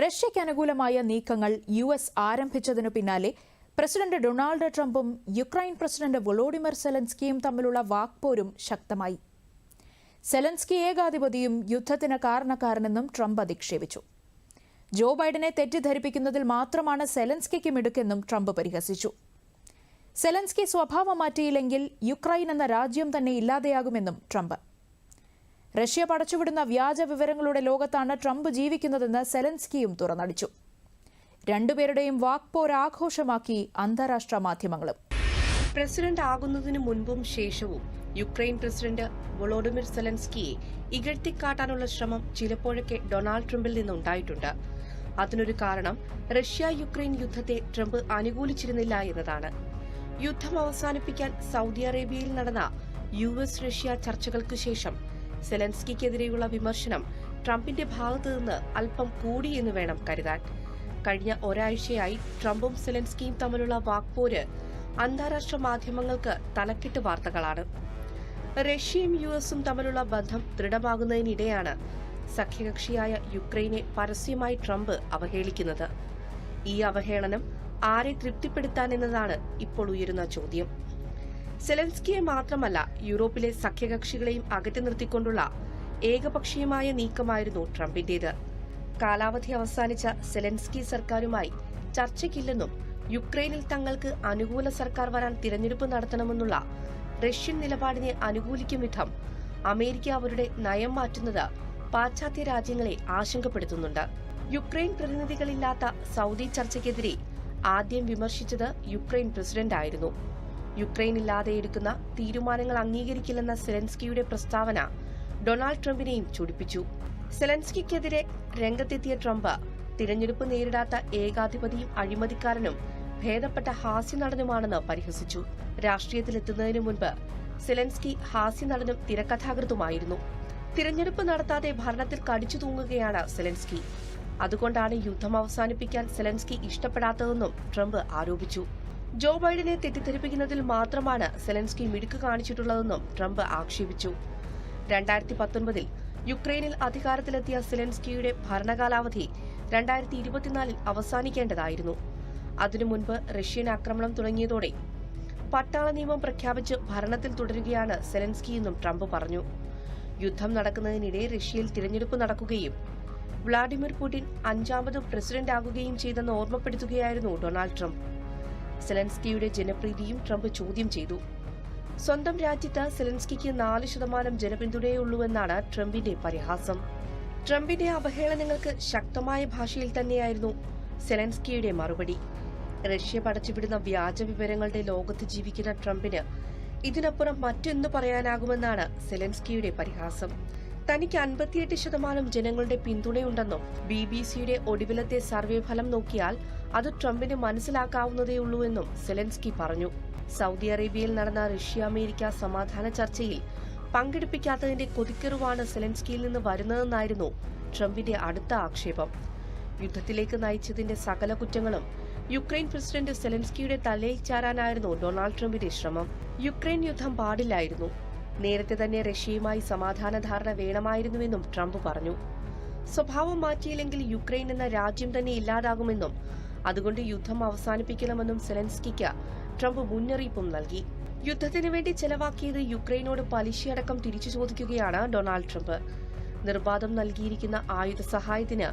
റഷ്യയ്ക്ക് അനുകൂലമായ നീക്കങ്ങൾ U S ആരംഭിച്ചതിനു പിന്നാലെ പ്രസിഡന്റ് ഡൊണാൾഡ് ട്രംപും യുക്രൈൻ പ്രസിഡന്റ് വൊളോഡിമിർ സെലൻസ്കിയും തമ്മിലുള്ള വാക്പോരും ശക്തമായി. സെലൻസ്കി ഏകാധിപതിയും യുദ്ധത്തിന് കാരണക്കാരനെന്നും ട്രംപ് അധിക്ഷേപിച്ചു. ജോ ബൈഡനെ തെറ്റിദ്ധരിപ്പിക്കുന്നതിൽ മാത്രമാണ് സെലൻസ്കിക്ക് മിടുക്കെന്നും ട്രംപ് പരിഹസിച്ചു. സെലൻസ്കി സ്വഭാവം മാറ്റിയില്ലെങ്കിൽ യുക്രൈൻ എന്ന രാജ്യം തന്നെ ഇല്ലാതെയാകുമെന്നും ട്രംപ്. റഷ്യ പടച്ചുവിടുന്ന വ്യാജ വിവരങ്ങളുടെ ലോകത്താണ് ട്രംപ് ജീവിക്കുന്നതെന്ന് സെലൻസ്കിയും തുറന്നടിച്ചു. രണ്ടുപേരുടെയും വാക്പോരാഘോഷമാക്കി അന്താരാഷ്ട്ര മാധ്യമങ്ങളും. പ്രസിഡന്റ് ആകുന്നതിനു മുൻപും ശേഷവും യുക്രൈൻ പ്രസിഡന്റ് വൊളോഡിമിർ സെലൻസ്കിയെ ഇകഴ്ത്തിക്കാട്ടാനുള്ള ശ്രമം ചിലപ്പോഴൊക്കെ ഡൊണാൾഡ് ട്രംപിൽ നിന്നുണ്ടായിട്ടുണ്ട്. അതിനൊരു കാരണം റഷ്യ യുക്രൈൻ യുദ്ധത്തെ ട്രംപ് അനുകൂലിച്ചിരുന്നില്ല എന്നതാണ്. യുദ്ധം അവസാനിപ്പിക്കാൻ സൗദി അറേബ്യയിൽ നടന്ന യു എസ് റഷ്യ ചർച്ചകൾക്ക് ശേഷം സെലൻസ്കിക്കെതിരെയുള്ള വിമർശനം ട്രംപിന്റെ ഭാഗത്തു നിന്ന് അല്പം കൂടി എന്ന് വേണം കരുതാൻ. കഴിഞ്ഞ ഒരാഴ്ചയായി ട്രംപും സെലൻസ്കിയും തമ്മിലുള്ള വാക്പോര് അന്താരാഷ്ട്ര മാധ്യമങ്ങൾക്ക് തലക്കെട്ട് വാർത്തകളാണ്. റഷ്യയും യു എസും തമ്മിലുള്ള ബന്ധം ദൃഢമാകുന്നതിനിടെയാണ് സഖ്യകക്ഷിയായ യുക്രൈനെ പരസ്യമായി ട്രംപ് അവഹേളിക്കുന്നത്. ഈ അവഹേളനം ആരെ തൃപ്തിപ്പെടുത്താനെന്നതാണ് ഇപ്പോൾ ഉയരുന്ന ചോദ്യം. സെലൻസ്കിയെ മാത്രമല്ല യൂറോപ്പിലെ സഖ്യകക്ഷികളെയും അകറ്റി നിർത്തിക്കൊണ്ടുള്ള ഏകപക്ഷീയമായ നീക്കമായിരുന്നു ട്രംപിന്റേത്. കാലാവധി അവസാനിച്ച സെലൻസ്കി സർക്കാരുമായി ചർച്ചയ്ക്കില്ലെന്നും യുക്രൈനിൽ തങ്ങൾക്ക് അനുകൂല സർക്കാർ വരാൻ തിരഞ്ഞെടുപ്പ് നടത്തണമെന്നുള്ള റഷ്യൻ നിലപാടിനെ അനുകൂലിക്കും വിധം അമേരിക്ക അവരുടെ നയം മാറ്റുന്നത് പാശ്ചാത്യ രാജ്യങ്ങളെ ആശങ്കപ്പെടുത്തുന്നുണ്ട്. യുക്രൈൻ പ്രതിനിധികളില്ലാത്ത സൗദി ചർച്ചയ്ക്കെതിരെ ആദ്യം വിമർശിച്ചത് യുക്രൈൻ പ്രസിഡന്റായിരുന്നു. യുക്രൈൻ ഇല്ലാതെ എടുക്കുന്ന തീരുമാനങ്ങൾ അംഗീകരിക്കില്ലെന്ന സെലൻസ്കിയുടെ പ്രസ്താവന ഡൊണാൾഡ് ട്രംപിനെയും ചൊടിപ്പിച്ചു. സെലൻസ്കിക്കെതിരെ രംഗത്തെത്തിയ ട്രംപ് തിരഞ്ഞെടുപ്പ് നേരിടാത്ത ഏകാധിപതിയും അഴിമതിക്കാരനും ഭേദപ്പെട്ട ഹാസ്യനടനുമാണെന്ന് പരിഹസിച്ചു. രാഷ്ട്രീയത്തിലെത്തുന്നതിനു മുൻപ് സെലൻസ്കി ഹാസ്യനടനും തിരക്കഥാകൃത്തുമായിരുന്നു. തിരഞ്ഞെടുപ്പ് നടത്താതെ ഭരണത്തിൽ കടിച്ചു തൂങ്ങുകയാണ് സെലൻസ്കി. അതുകൊണ്ടാണ് യുദ്ധം അവസാനിപ്പിക്കാൻ സെലൻസ്കി ഇഷ്ടപ്പെടാത്തതെന്നും ട്രംപ് ആരോപിച്ചു. ജോ ബൈഡനെ തെറ്റിദ്ധരിപ്പിക്കുന്നതിൽ മാത്രമാണ് സെലൻസ്കി മിടുക്ക് കാണിച്ചിട്ടുള്ളതെന്നും ട്രംപ് ആക്ഷേപിച്ചു. രണ്ടായിരത്തി പത്തൊൻപതിൽ യുക്രൈനിൽ അധികാരത്തിലെത്തിയ സെലൻസ്കിയുടെ ഭരണകാലാവധി രണ്ടായിരത്തി ഇരുപത്തിനാലിൽ അവസാനിക്കേണ്ടതായിരുന്നു. അതിനു മുൻപ് റഷ്യൻ ആക്രമണം തുടങ്ങിയതോടെ പട്ടാള നിയമം പ്രഖ്യാപിച്ച് ഭരണത്തിൽ തുടരുകയാണ് സെലൻസ്കിയെന്നും ട്രംപ് പറഞ്ഞു. യുദ്ധം നടക്കുന്നതിനിടെ റഷ്യയിൽ തിരഞ്ഞെടുപ്പ് നടക്കുകയും വ്ളാഡിമിർ പുടിൻ അഞ്ചാമത് പ്രസിഡന്റ് ആകുകയും ചെയ്തെന്ന് ഓർമ്മപ്പെടുത്തുകയായിരുന്നു ഡൊണാൾഡ് ട്രംപ്. സെലൻസ്കിയുടെ ജനപ്രീതിയും ട്രംപ് ചോദ്യം ചെയ്തു. സ്വന്തം രാജ്യത്ത് സെലൻസ്കിക്ക് നാല് ശതമാനം ജനപിന്തുണയുള്ളൂവെന്നാണ് ട്രംപിന്റെ പരിഹാസം. ട്രംപിന്റെ അവഹേളനങ്ങൾക്ക് ശക്തമായ ഭാഷയിൽ തന്നെയായിരുന്നു സെലൻസ്കിയുടെ മറുപടി. റഷ്യ പടച്ചുവിടുന്ന വ്യാജ വിവരങ്ങളുടെ ലോകത്ത് ജീവിക്കുന്ന ട്രംപിന് ഇതിനപ്പുറം മറ്റെന്തു പറയാനാകുമെന്നാണ് സെലൻസ്കിയുടെ പരിഹാസം. തനിക്ക് അൻപത്തിയെട്ട് ശതമാനം ജനങ്ങളുടെ പിന്തുണയുണ്ടെന്നും ബി ബി സിയുടെ ഒടുവിലത്തെ സർവേ ഫലം നോക്കിയാൽ അത് ട്രംപിന് മനസ്സിലാക്കാവുന്നതേയുള്ളൂ എന്നും സെലൻസ്കി പറഞ്ഞു. സൗദി അറേബ്യയിൽ നടന്ന റഷ്യ അമേരിക്ക സമാധാന ചർച്ചയിൽ പങ്കെടുപ്പിക്കാത്തതിന്റെ കൊതിക്കെറുവാണ് സെലൻസ്കിയിൽ നിന്ന് വരുന്നതെന്നായിരുന്നു ട്രംപിന്റെ അടുത്ത ആക്ഷേപം. യുദ്ധത്തിലേക്ക് നയിച്ചതിന്റെ സകല കുറ്റങ്ങളും യുക്രൈൻ പ്രസിഡന്റ് സെലൻസ്കിയുടെ തലയിൽ ചാരാനായിരുന്നു ഡൊണാൾഡ് ട്രംപിന്റെ ശ്രമം. യുക്രൈൻ യുദ്ധം പാടില്ലായിരുന്നു. നേരത്തെ തന്നെ റഷ്യയുമായി സമാധാന ധാരണ വേണമായിരുന്നുവെന്നും ട്രംപ് പറഞ്ഞു. സ്വഭാവം മാറ്റിയില്ലെങ്കിൽ യുക്രൈൻ എന്ന രാജ്യം തന്നെ ഇല്ലാതാകുമെന്നും അതുകൊണ്ട് യുദ്ധം അവസാനിപ്പിക്കണമെന്നും സെലൻസ്കിക്ക് ട്രംപ് മുന്നറിയിപ്പും നൽകി. യുദ്ധത്തിനു വേണ്ടി ചെലവാക്കിയത് യുക്രൈനോട് പലിശയടക്കം തിരിച്ചു ചോദിക്കുകയാണ് ഡൊണാൾഡ് ട്രംപ്. നിർബാധം നൽകിയിരിക്കുന്ന ആയുധ സഹായത്തിന്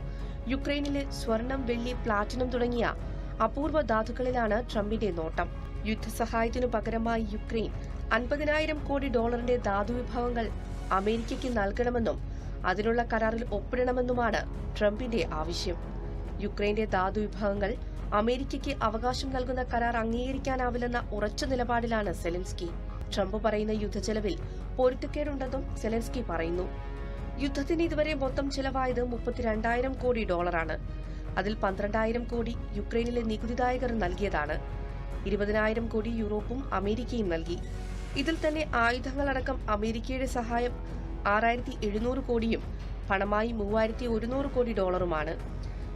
യുക്രൈനിലെ സ്വർണം വെള്ളി പ്ലാറ്റിനം തുടങ്ങിയ അപൂർവ ധാതുക്കളിലാണ് ട്രംപിന്റെ നോട്ടം. യുദ്ധസഹായത്തിനു പകരമായി യുക്രൈൻ അൻപതിനായിരം കോടി ഡോളറിന്റെ ധാതുവിഭവങ്ങൾ അമേരിക്കയ്ക്ക് നൽകണമെന്നും അതിനുള്ള കരാറിൽ ഒപ്പിടണമെന്നുമാണ് ട്രംപിന്റെ ആവശ്യം. യുക്രൈന്റെ ധാതുവിഭവങ്ങൾ അമേരിക്കയ്ക്ക് അവകാശം നൽകുന്ന കരാർ അംഗീകരിക്കാനാവില്ലെന്ന ഉറച്ച നിലപാടിലാണ് സെലൻസ്കി. ട്രംപ് പറയുന്ന യുദ്ധച്ചെലവിൽ പൊരുത്തക്കേടുണ്ടെന്നും സെലൻസ്കി പറയുന്നു. യുദ്ധത്തിന് ഇതുവരെ മൊത്തം ചെലവായത് മുപ്പത്തിരണ്ടായിരം കോടി ഡോളറാണ്. അതിൽ പന്ത്രണ്ടായിരം കോടി യുക്രൈനിലെ നികുതിദായകർ നൽകിയതാണ്. ഇരുപതിനായിരം കോടി യൂറോപ്പും അമേരിക്കയും നൽകി. ഇതിൽ തന്നെ ആയുധങ്ങളടക്കം അമേരിക്കയുടെ സഹായം ആറായിരത്തി എഴുന്നൂറ് കോടിയും പണമായി മൂവായിരത്തി ഒരുന്നൂറ് കോടി ഡോളറുമാണ്.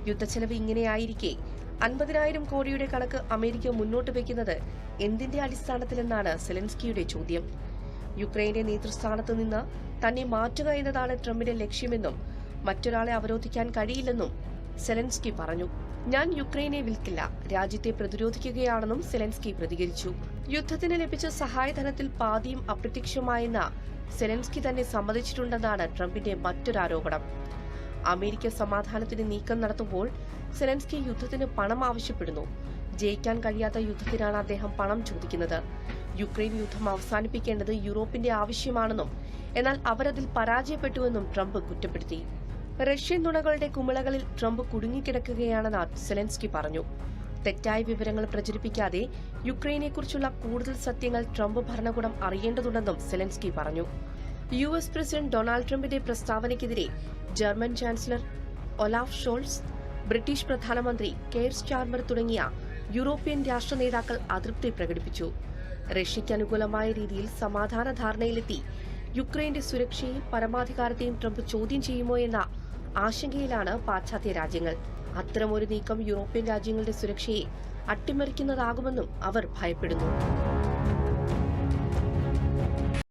യുദ്ധച്ചെലവ് ഇങ്ങനെയായിരിക്കെ. അൻപതിനായിരം കോടിയുടെ കണക്ക് അമേരിക്ക മുന്നോട്ട് വയ്ക്കുന്നത് എന്തിന്റെ അടിസ്ഥാനത്തിലെന്നാണ് സെലൻസ്കിയുടെ ചോദ്യം. യുക്രൈന്റെ നേതൃസ്ഥാനത്ത് നിന്ന് തന്നെ മാറ്റുക എന്നതാണ് ട്രംപിന്റെ ലക്ഷ്യമെന്നും മറ്റൊരാളെ അവരോധിക്കാൻ കഴിയില്ലെന്നും സെലൻസ്കി പറഞ്ഞു ഞാൻ യുക്രൈനെ വിൽക്കില്ല. രാജ്യത്തെ പ്രതിരോധിക്കുകയാണെന്നും സെലൻസ്കി പ്രതികരിച്ചു. യുദ്ധത്തിന് ലഭിച്ച സഹായധനത്തിൽ പാതിയും അപ്രത്യക്ഷമായെന്ന സെലൻസ്കി തന്നെ സമ്മതിച്ചിട്ടുണ്ടെന്നാണ് ട്രംപിന്റെ മറ്റൊരാരോപണം. അമേരിക്ക സമാധാനത്തിന് നീക്കം നടത്തുമ്പോൾ സെലൻസ്കി യുദ്ധത്തിന് പണം ആവശ്യപ്പെടുന്നു. ജയിക്കാൻ കഴിയാത്ത യുദ്ധത്തിനാണ് അദ്ദേഹം പണം ചോദിക്കുന്നത്. യുക്രൈൻ യുദ്ധം അവസാനിപ്പിക്കേണ്ടത് യൂറോപ്പിന്റെ ആവശ്യമാണെന്നും എന്നാൽ അവരതിൽ പരാജയപ്പെട്ടുവെന്നും ട്രംപ് കുറ്റപ്പെടുത്തി. റഷ്യൻ നുണകളുടെ കുമിളകളിൽ ട്രംപ് കുടുങ്ങിക്കിടക്കുകയാണെന്ന് സെലൻസ്കി പറഞ്ഞു. തെറ്റായ വിവരങ്ങൾ പ്രചരിപ്പിക്കാതെ യുക്രൈനെക്കുറിച്ചുള്ള കൂടുതൽ സത്യങ്ങൾ ട്രംപ് ഭരണകൂടം അറിയേണ്ടതുണ്ടെന്നും സെലൻസ്കി പറഞ്ഞു. യു എസ് പ്രസിഡന്റ് ഡൊണാൾഡ് ട്രംപിന്റെ പ്രസ്താവനയ്ക്കെതിരെ German chancellor Olaf Scholz British പ്രധാനമന്ത്രി കെയർ സ്റ്റാർമർ തുടങ്ങിയ യൂറോപ്യൻ രാഷ്ട്ര നേതാക്കൾ അതൃപ്തി പ്രകടിപ്പിച്ചു. റഷ്യയ്ക്ക് അനുകൂലമായ രീതിയിൽ സമാധാന ധാരണയിലെത്തി യുക്രൈന്റെ സുരക്ഷയും പരമാധികാരത്തെയും ട്രംപ് ചോദ്യം ചെയ്യുമോ എന്ന ആശങ്കയിലാണ് പാശ്ചാത്യ രാജ്യങ്ങൾ. അത്തരമൊരു നീക്കം യൂറോപ്യൻ രാജ്യങ്ങളുടെ സുരക്ഷയെ അട്ടിമറിക്കുന്നതാകുമെന്നും അവർ ഭയപ്പെടുന്നു.